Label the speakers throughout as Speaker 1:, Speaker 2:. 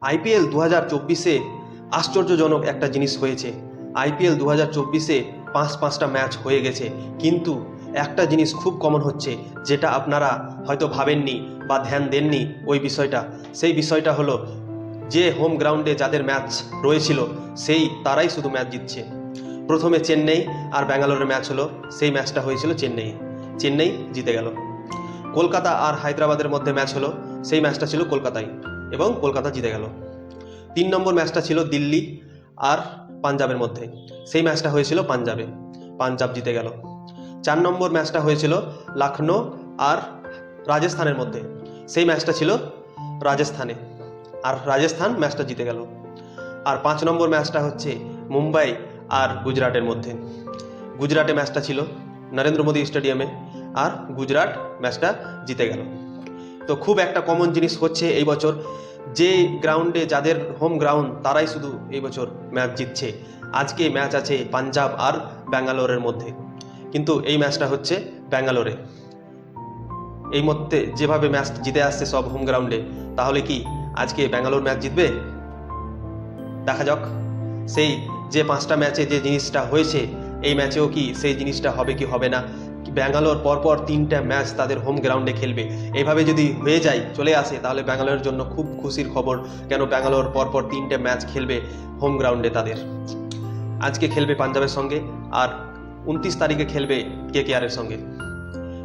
Speaker 1: IPL দু হাজার চব্বিশে আশ্চর্যজনক একটা জিনিস হয়েছে। আইপিএল দু হাজার চব্বিশে পাঁচ পাঁচটা ম্যাচ হয়ে গেছে। কিন্তু একটা জিনিস খুব কমন হচ্ছে, যেটা আপনারা হয়তো ভাবেননি বা ধ্যান দেননি ওই বিষয়টা। সেই বিষয়টা হলো, যে হোম গ্রাউন্ডে যাদের ম্যাচ রয়েছিল, সেই তারাই শুধু ম্যাচ জিতছে। প্রথমে চেন্নাই আর ব্যাঙ্গালোরের ম্যাচ হলো, সেই ম্যাচটা হয়েছিল চেন্নাই। চেন্নাই জিতে গেল। কলকাতা আর হায়দ্রাবাদের মধ্যে ম্যাচ হলো, সেই ম্যাচটা ছিল কলকাতায়। এবং কলকাতা জিতে গেল। তিন নম্বর ম্যাচটা ছিল দিল্লি আর পাঞ্জাবের মধ্যে। সেই ম্যাচটা হয়েছিল পাঞ্জাবে। পাঞ্জাব জিতে গেল। চার নম্বর ম্যাচটা হয়েছিল লখনৌ আর রাজস্থানের মধ্যে। সেই ম্যাচটা ছিল রাজস্থানে। আর রাজস্থান ম্যাচটা জিতে গেল। আর পাঁচ নম্বর ম্যাচটা হচ্ছে মুম্বাই আর গুজরাটের মধ্যে। গুজরাটে ম্যাচটা ছিল নরেন্দ্র মোদী স্টেডিয়ামে। আর গুজরাট ম্যাচটা জিতে গেল। তো খুব একটা কমন জিনিস হচ্ছে এই বছর। যে গ্রাউন্ডে যাদের হোম গ্রাউন্ড তারাই শুধু এই বছর ম্যাচ জিতছে। আজকে ম্যাচ আছে পাঞ্জাব আর ব্যাঙ্গালোরের মধ্যে। কিন্তু এই ম্যাচটা হচ্ছে ব্যাঙ্গালোরে। এই মধ্যে যেভাবে ম্যাচ জিতে আসছে সব হোম গ্রাউন্ডে তাহলে কি আজকে ব্যাঙ্গালোর ম্যাচ জিতবে? দেখা যাক। সেই যে পাঁচটা ম্যাচে যে জিনিসটা হয়েছে, এই ম্যাচেও কি সেই জিনিসটা হবে কি হবে না? ব্যাঙ্গালোর পরপর তিনটা ম্যাচ তাদের হোম গ্রাউন্ডে খেলবে। এভাবে যদি হয়ে যায়, চলে আসে, তাহলে ব্যাঙ্গালোরের জন্য খুব খুশির খবর কেন ব্যাঙ্গালোর পরপর তিনটে ম্যাচ খেলবে হোম গ্রাউন্ডে তাদের। আজকে খেলবে পাঞ্জাবের সঙ্গে আর উনত্রিশ তারিখে খেলবে কে কেআরের সঙ্গে।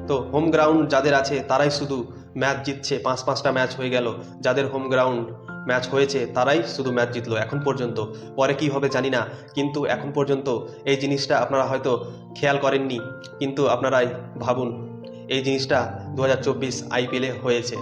Speaker 1: তো হোম গ্রাউন্ড যাদের আছে, তারাই শুধু ম্যাচ জিতছে। পাঁচ পাঁচটা ম্যাচ হয়ে গেল। যাদের হোম গ্রাউন্ড ম্যাচ হয়েছে, তারাই শুধু ম্যাচ জিতলো। এখন পর্যন্ত, পরে কি হবে জানি না, কিন্তু এখন পর্যন্ত এই জিনিসটা আপনারা হয়তো খেয়াল করেননি, কিন্তু আপনারাই ভাবুন, এই জিনিসটা দু হাজার চব্বিশ আইপিএলে হয়েছে।